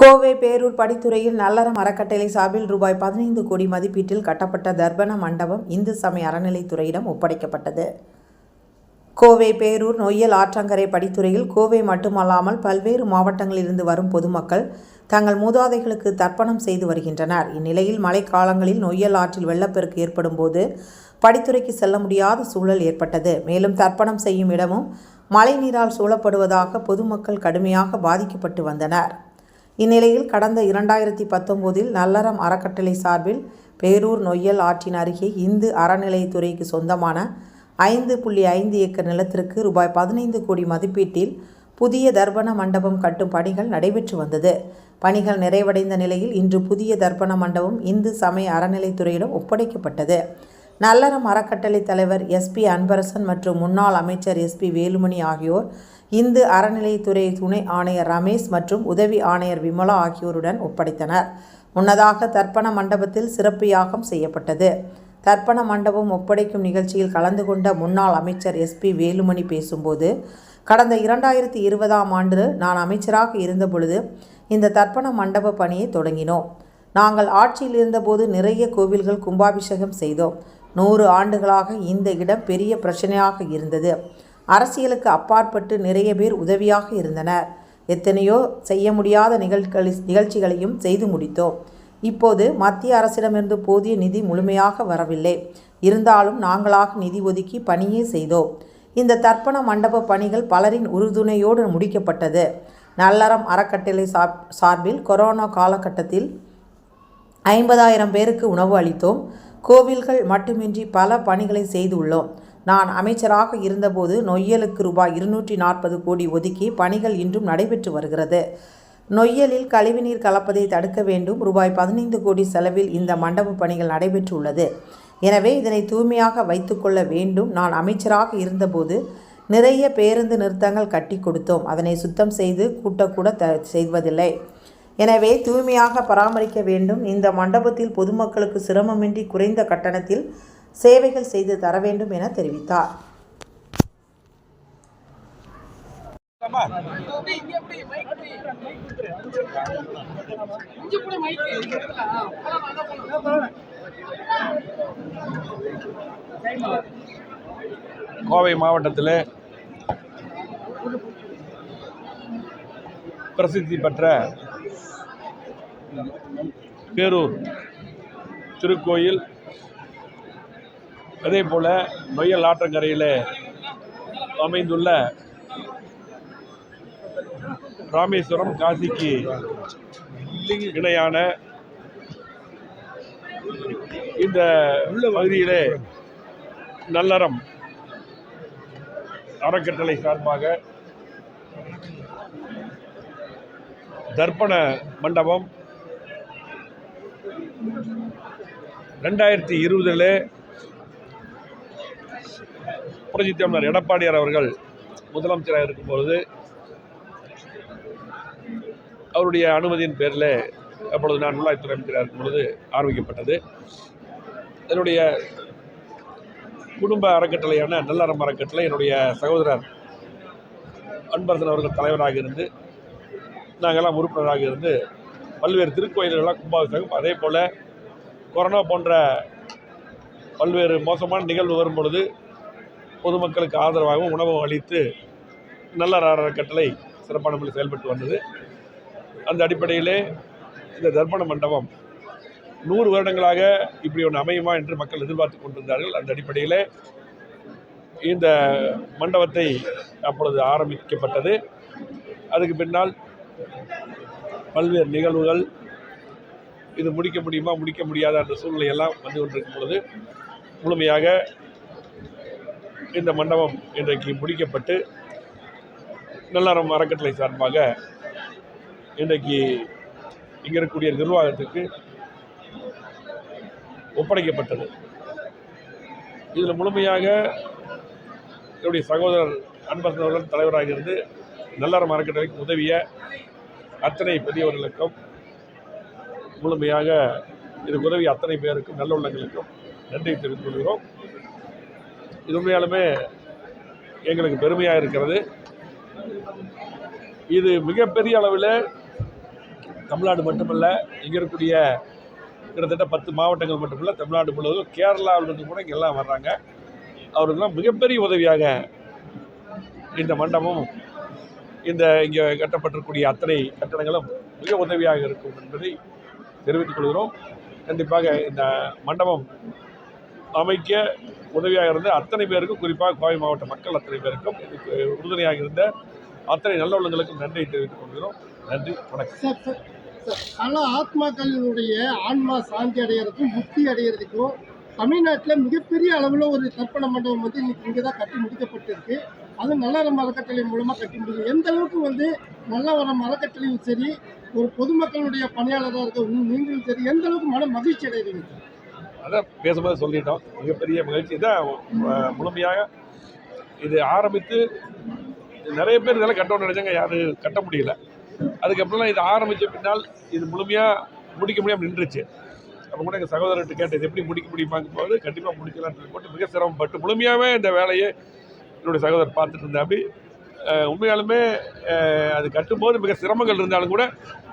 கோவை பேரூர் படித்துறையில் நல்லறம் அறக்கட்டளை சார்பில் ரூபாய் பதினைந்து கோடி மதிப்பீட்டில் கட்டப்பட்ட தர்பண மண்டபம் இந்து சமய அறநிலைத்துறையிடம் ஒப்படைக்கப்பட்டது. கோவை பேரூர் நொய்யல் ஆற்றங்கரை படித்துறையில் கோவை மட்டுமல்லாமல் பல்வேறு மாவட்டங்களிலிருந்து வரும் பொதுமக்கள் தங்கள் மூதாதைகளுக்கு தர்ப்பணம் செய்து வருகின்றனர். இந்நிலையில் மழைக்காலங்களில் நொய்யல் ஆற்றில் வெள்ளப்பெருக்கு ஏற்படும் போது படித்துறைக்கு செல்ல முடியாத சூழல் ஏற்பட்டது. மேலும் தர்ப்பணம் செய்யும் இடமும் மழைநீரால் சூழப்படுவதாக பொதுமக்கள் கடுமையாக பாதிக்கப்பட்டு வந்தனர். இந்நிலையில் கடந்த இரண்டாயிரத்தி பத்தொம்போதில் நல்லறம் அறக்கட்டளை சார்பில் பேரூர் நொய்யல் ஆற்றின் அருகே இந்து அறநிலையத்துறைக்கு சொந்தமான ஐந்து புள்ளி ஐந்து ஏக்கர் நிலத்திற்கு ரூபாய் பதினைந்து கோடி மதிப்பீட்டில் புதிய தர்ப்பண மண்டபம் கட்டும் பணிகள் நடைபெற்று வந்தது. பணிகள் நிறைவடைந்த நிலையில் இன்று புதிய தர்ப்பண மண்டபம் இந்து சமய அறநிலைத்துறையிடம் ஒப்படைக்கப்பட்டது. நல்லறம் அறக்கட்டளை தலைவர் எஸ்பி அன்பரசன் மற்றும் முன்னாள் அமைச்சர் எஸ்பி வேலுமணி ஆகியோர் இந்து அறநிலைத்துறை துணை ஆணையர் ரமேஷ் மற்றும் உதவி ஆணையர் விமலா ஆகியோருடன் ஒப்படைத்தனர். முன்னதாக தர்ப்பண மண்டபத்தில் சிறப்பு யாகம் செய்யப்பட்டது. தர்ப்பண மண்டபம் ஒப்படைக்கும் நிகழ்ச்சியில் கலந்து கொண்ட முன்னாள் அமைச்சர் எஸ்பி வேலுமணி பேசும்போது கடந்த இரண்டாயிரத்தி இருபதாம் ஆண்டு நான் அமைச்சராக இருந்தபொழுது இந்த தர்ப்பண மண்டப பணியை தொடங்கினோம். நாங்கள் ஆட்சியில் இருந்தபோது நிறைய கோவில்கள் கும்பாபிஷேகம் செய்தோம். நூறு ஆண்டுகளாக இந்த இடம் பெரிய பிரச்சனையாக இருந்தது. அரசியலுக்கு அப்பாற்பட்டு நிறைய பேர் உதவியாக இருந்தனர். எத்தனையோ செய்ய முடியாத நிகழ்களி நிகழ்ச்சிகளையும் செய்து முடித்தோம். இப்போது மத்திய அரசிடமிருந்து போதிய நிதி முழுமையாக வரவில்லை. இருந்தாலும் நாங்களாக நிதி ஒதுக்கி பணியே செய்தோம். இந்த தர்ப்பண மண்டப பணிகள் பலரின் உறுதுணையோடு முடிக்கப்பட்டது. நல்லறம் அறக்கட்டளை சார்பில் கொரோனா காலகட்டத்தில் ஐம்பதாயிரம் பேருக்கு உணவு அளித்தோம். கோவில்கள் மட்டுமின்றி பல பணிகளை செய்துள்ளோம். நான் அமைச்சராக இருந்தபோது நொய்யலுக்கு ரூபாய் இருநூற்றி நாற்பது கோடி ஒதுக்கி பணிகள் இன்றும் நடைபெற்று வருகிறது. நொய்யலில் கழிவுநீர் கலப்பதை தடுக்க வேண்டும். ரூபாய் பதினைந்து கோடி செலவில் இந்த மண்டப பணிகள் நடைபெற்றுள்ளது. எனவே இதனை தூய்மையாக வைத்துக்கொள்ள வேண்டும். நான் அமைச்சராக இருந்தபோது நிறைய பேருந்து நிறுத்தங்கள் கட்டி கொடுத்தோம். அதனை சுத்தம் செய்து கூட்டக்கூட த செய்வதில்லை. எனவே தூய்மையாக பராமரிக்க வேண்டும். இந்த மண்டபத்தில் பொதுமக்களுக்கு சிரமமின்றி குறைந்த கட்டணத்தில் சேவைகள் செய்து தர வேண்டும் என தெரிவித்தார். கோவை மாவட்டத்தில் பிரசித்தி பெற்ற பேரூர் திருக்கோயில் அதே போல் நொய்யல் ஆற்றங்கரையில் அமைந்துள்ள ராமேஸ்வரம் காசிக்கு இணையான இந்த உள்ள பகுதியிலே நல்லறம் அறக்கட்டளை சார்பாக தர்ப்பண மண்டபம் ரெண்டாயிரத்தி இருபதில் புரட்சி தமிழர் எடப்பாடியார் அவர்கள் முதலமைச்சராக இருக்கும் பொழுது அவருடைய அனுமதியின் பேரில் அப்பொழுது நான் உள்ளாய்த்துறை அமைச்சராக இருக்கும் பொழுது ஆரம்பிக்கப்பட்டது. என்னுடைய குடும்ப அறக்கட்டளையான நல்லறம் அறக்கட்டளை என்னுடைய சகோதரர் அன்பரசன் அவர்கள் தலைவராக இருந்து நாங்கள்லாம் உறுப்பினராக இருந்து பல்வேறு திருக்கோயில்கள்லாம் கும்பாபிஷேகம். அதே போல் கொரோனா போன்ற பல்வேறு மோசமான நிகழ்வு வரும் பொழுது பொதுமக்களுக்கு ஆதரவாகவும் உணவும் அளித்து நல்ல அறக்கட்டளை சிறப்பான முறையில் செயல்பட்டு வந்தது. அந்த அடிப்படையிலே இந்த தர்ப்பண மண்டபம் நூறு வருடங்களாக இப்படி ஒன்று அமையுமா என்று மக்கள் எதிர்பார்த்து கொண்டிருந்தார்கள். அந்த அடிப்படையில் இந்த மண்டபத்தை அப்பொழுது ஆரம்பிக்கப்பட்டது. அதுக்கு பின்னால் பல்வேறு நிகழ்வுகள் இது முடிக்க முடியுமா முடிக்க முடியாத அந்த சூழ்நிலை எல்லாம் வந்து கொண்டிருக்கும் பொழுது முழுமையாக இந்த மண்டபம் இன்றைக்கு முடிக்கப்பட்டு நல்லறம் அறக்கட்டளை சார்பாக இன்றைக்கு இங்கே இருக்கக்கூடிய நிர்வாகத்துக்கு ஒப்படைக்கப்பட்டது. இதில் முழுமையாக என்னுடைய சகோதரர் அன்பரசன் அவர்கள் தலைவராக இருந்து நல்லறம் அறக்கட்டளைக்கு உதவிய அத்தனை பெரியவர்களுக்கும் முழுமையாக இதுக்கு உதவி அத்தனை பேருக்கும் நல்ல உள்ளங்களுக்கும் நன்றி தெரிவித்துக் கொள்கிறோம். இது உண்மையாலுமே எங்களுக்கு பெருமையாக இருக்கிறது. இது மிகப்பெரிய அளவில் தமிழ்நாடு மட்டுமல்ல இங்கே இருக்கக்கூடிய கிட்டத்தட்ட பத்து மாவட்டங்கள் மட்டுமல்ல தமிழ்நாடு முழுவதும் கேரளாவிலிருந்து கூட இங்கெல்லாம் வர்றாங்க. அவருக்கெல்லாம் மிகப்பெரிய உதவியாக இந்த மண்டபம் இந்த இங்கே கட்டப்பட்டிருக்கக்கூடிய அத்தனை கட்டடங்களும் மிக உதவியாக இருக்கும் என்பதை தெரிவித்துக் கொள்கிறோம். கண்டிப்பாக இந்த மண்டபம் அமைக்க உதவியாக இருந்த அத்தனை பேருக்கும் குறிப்பாக கோவை மாவட்ட மக்கள் அத்தனை பேருக்கும் இதுக்கு உறுதுணையாக இருந்த அத்தனை நல்ல உள்ளங்களுக்கும் நன்றியை தெரிவித்துக் கொள்கிறோம். நன்றி வணக்கம். சார் சார் பல ஆத்மாக்களினுடைய ஆன்மா சாந்தி அடைகிறதுக்கும் புத்தி அடைகிறதுக்கும் தமிழ்நாட்டில் மிகப்பெரிய அளவில் ஒரு தர்ப்பண மண்டபம் வந்து இன்னைக்கு இங்கே தான் கட்டி முடிக்கப்பட்டிருக்கு. அது நல்லறம் அறக்கட்டளை மூலமாக கட்டி முடியும் எந்த அளவுக்கு வந்து நல்லவரம் அறக்கட்டளையும் சரி ஒரு பொதுமக்களுடைய பணியாளராக இருக்க நீங்களும் சரி எந்த அளவுக்கு மன மகிழ்ச்சி அடைகிறீங்க? அதான் பேசும்போது சொல்லிட்டோம். மிகப்பெரிய மகிழ்ச்சி. தான் முழுமையாக இது ஆரம்பித்து நிறைய பேர் இதெல்லாம் கட்டணும்னு நினைச்சாங்க யாரும் கட்ட முடியல. அதுக்கப்புறம் இது ஆரம்பித்த பின்னால் இது முழுமையாக முடிக்க முடியாமல் நின்றுச்சு. அப்போ கூட எங்கள் சகோதரர்கிட்ட கேட்டது எப்படி முடிக்க முடியுமாங்க போது கண்டிப்பாக முடிக்கலான்னு போட்டு மிக சிரமப்பட்டு முழுமையாகவே இந்த வேலையை என்னுடைய சகோதரர் பார்த்துட்டு இருந்தாப்படி உண்மையாலுமே அது கட்டும்போது மிக சிரமங்கள் இருந்தாலும் கூட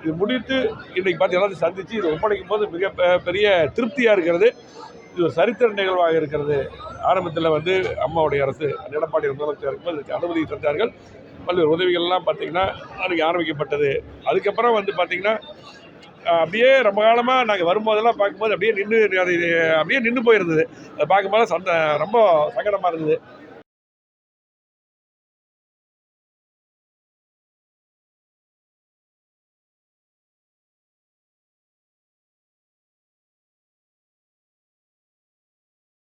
இது முடித்து இன்றைக்கி பார்த்து எல்லாத்தையும் சந்தித்து இது ஒப்படைக்கும் போது மிக பெ- பெரிய திருப்தியாக இருக்கிறது. இது ஒரு சரித்திர நிகழ்வாக இருக்கிறது. ஆரம்பத்தில் வந்து அம்மாவுடைய அரசு எடப்பாடி முதலமைச்சர் இருக்கும்போது இதுக்கு அனுமதி தந்தார்கள். பல்வேறு உதவிகள்லாம் பார்த்திங்கன்னா அன்றைக்கி ஆரம்பிக்கப்பட்டது. அதுக்கப்புறம் வந்து பார்த்திங்கன்னா அப்படியே ரொம்ப காலமாக நாங்கள் வரும்போதெல்லாம் பார்க்கும்போது அப்படியே நின்று அது அப்படியே நின்று போயிருந்தது. அதை பார்க்கும்போது சந்த ரொம்ப சங்கடமாக இருந்தது.